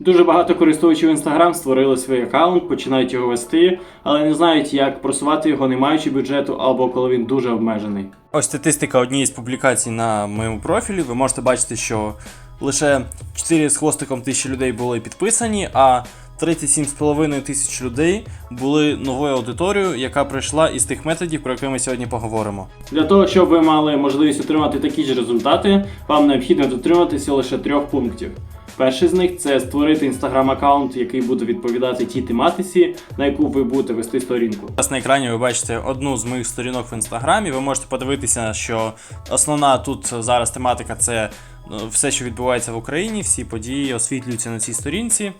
Дуже багато користувачів Instagram створили свій аккаунт, починають його вести, але не знають, як просувати його, не маючи бюджету, або коли він дуже обмежений. Ось статистика однієї з публікацій на моєму профілі. Ви можете бачити, що лише 4 з хвостиком тисячі людей були підписані, а 37,5 тисяч людей були новою аудиторією, яка прийшла із тих методів, про які ми сьогодні поговоримо. Для того, щоб ви мали можливість отримати такі ж результати, вам необхідно дотримуватися лише трьох пунктів. Перший з них це створити інстаграм-аккаунт, який буде відповідати тій тематиці, на яку ви будете вести сторінку. Зараз на екрані ви бачите одну з моїх сторінок в інстаграмі. Ви можете подивитися, що основна тут зараз тематика це ну, все, що відбувається в Україні, всі події освітлюються на цій сторінці.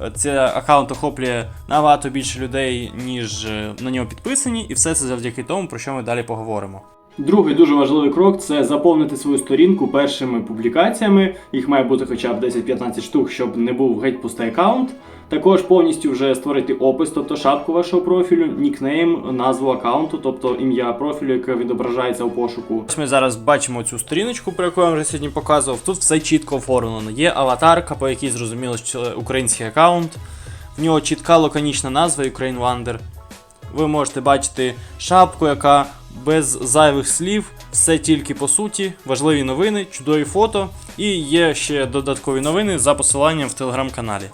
Е, Це аккаунт охоплює набагато більше людей, ніж е, на нього підписані, і все це завдяки тому, про що ми далі поговоримо. Другий дуже важливий крок це заповнити свою сторінку першими публікаціями. Їх має бути хоча б 10-15 штук, щоб не був геть пустий аккаунт. Також повністю вже створити опис, тобто шапку вашого профілю, нікнейм, назву аккаунту, тобто ім'я профілю, яке відображається у пошуку. Ось ми зараз бачимо цю сторіночку, про яку я вже сьогодні показував. Тут все чітко оформлено. Є аватарка, по якій зрозуміло, що це український аккаунт. В нього чітка лаконічна назва Ukraine Wonder. Ви можете бачити шапку, яка без зайвих слів, все тільки по суті, важливі новини, чудові фото. І є ще додаткові новини за посиланням в телеграм-каналі.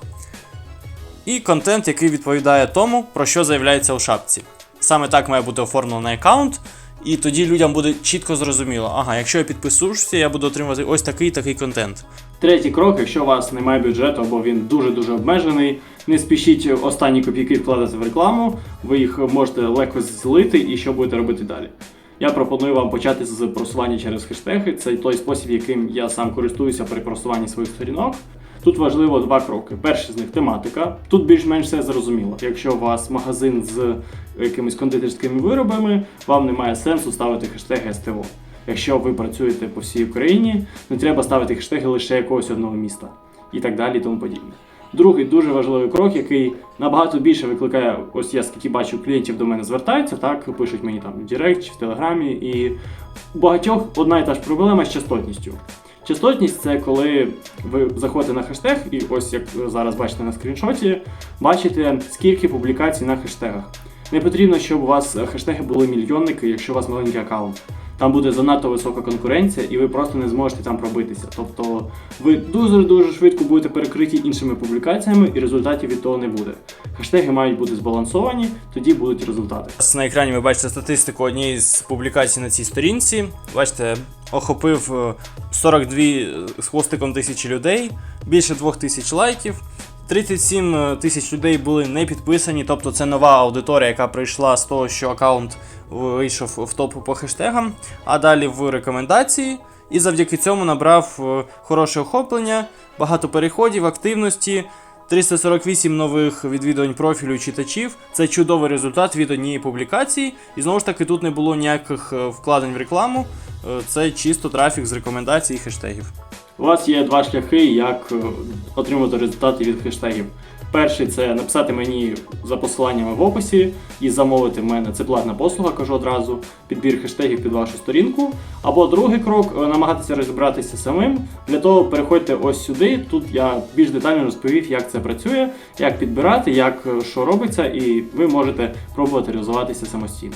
І контент, який відповідає тому, про що заявляється у шапці. Саме так має бути оформлений аккаунт, і тоді людям буде чітко зрозуміло, ага, якщо я підписуюся, я буду отримувати ось такий такий контент. Третій крок, якщо у вас немає бюджету або він дуже-дуже обмежений, не спішіть останні копійки вкладати в рекламу, ви їх можете легко злити і що будете робити далі. Я пропоную вам почати з просування через хештеги. Це той спосіб, яким я сам користуюся при просуванні своїх сторінок. Тут важливо два кроки. Перший з них тематика. Тут більш-менш все зрозуміло. Якщо у вас магазин з якимись кондитерськими виробами, вам немає сенсу ставити хештег СТО. Якщо ви працюєте по всій Україні, не треба ставити хештеги лише якогось одного міста і так далі, і тому подібне. Другий дуже важливий крок, який набагато більше викликає, ось я скільки бачу, клієнтів до мене звертаються, так пишуть мені там в Директ чи в Телеграмі, і у багатьох одна і та ж проблема з частотністю. Частотність це коли ви заходите на хештег, і ось як зараз бачите на скріншоті, бачите, скільки публікацій на хештегах. Не потрібно, щоб у вас хештеги були мільйонники, якщо у вас маленький аккаунт. Там буде занадто висока конкуренція, і ви просто не зможете там пробитися. Тобто ви дуже дуже швидко будете перекриті іншими публікаціями, і результатів від того не буде. Хештеги мають бути збалансовані, тоді будуть результати. На екрані ви бачите статистику однієї з публікацій на цій сторінці. Бачите, охопив е, 42 з хвостиком тисячі людей, більше 2 тисяч лайків. 37 тисяч людей були не підписані, тобто це нова аудиторія, яка прийшла з того, що аккаунт вийшов в топ по хештегам, а далі в рекомендації. І завдяки цьому набрав е, хороше охоплення, багато переходів, активності. 348 нових відвідувань профілю читачів. Це чудовий результат від однієї публікації. І знову ж таки, тут не було ніяких е, вкладень в рекламу. Е, Це чисто трафік з рекомендацій і хештегів. У вас є два шляхи, як е, отримати результати від хештегів. Перший це написати мені за посиланнями в описі і замовити в мене. Це платна послуга, кажу одразу, підбір хештегів під вашу сторінку. Або другий крок намагатися розібратися самим. Для того переходьте ось сюди. Тут я більш детально розповів, як це працює, як підбирати, як е, що робиться, і ви можете пробувати реалізуватися самостійно.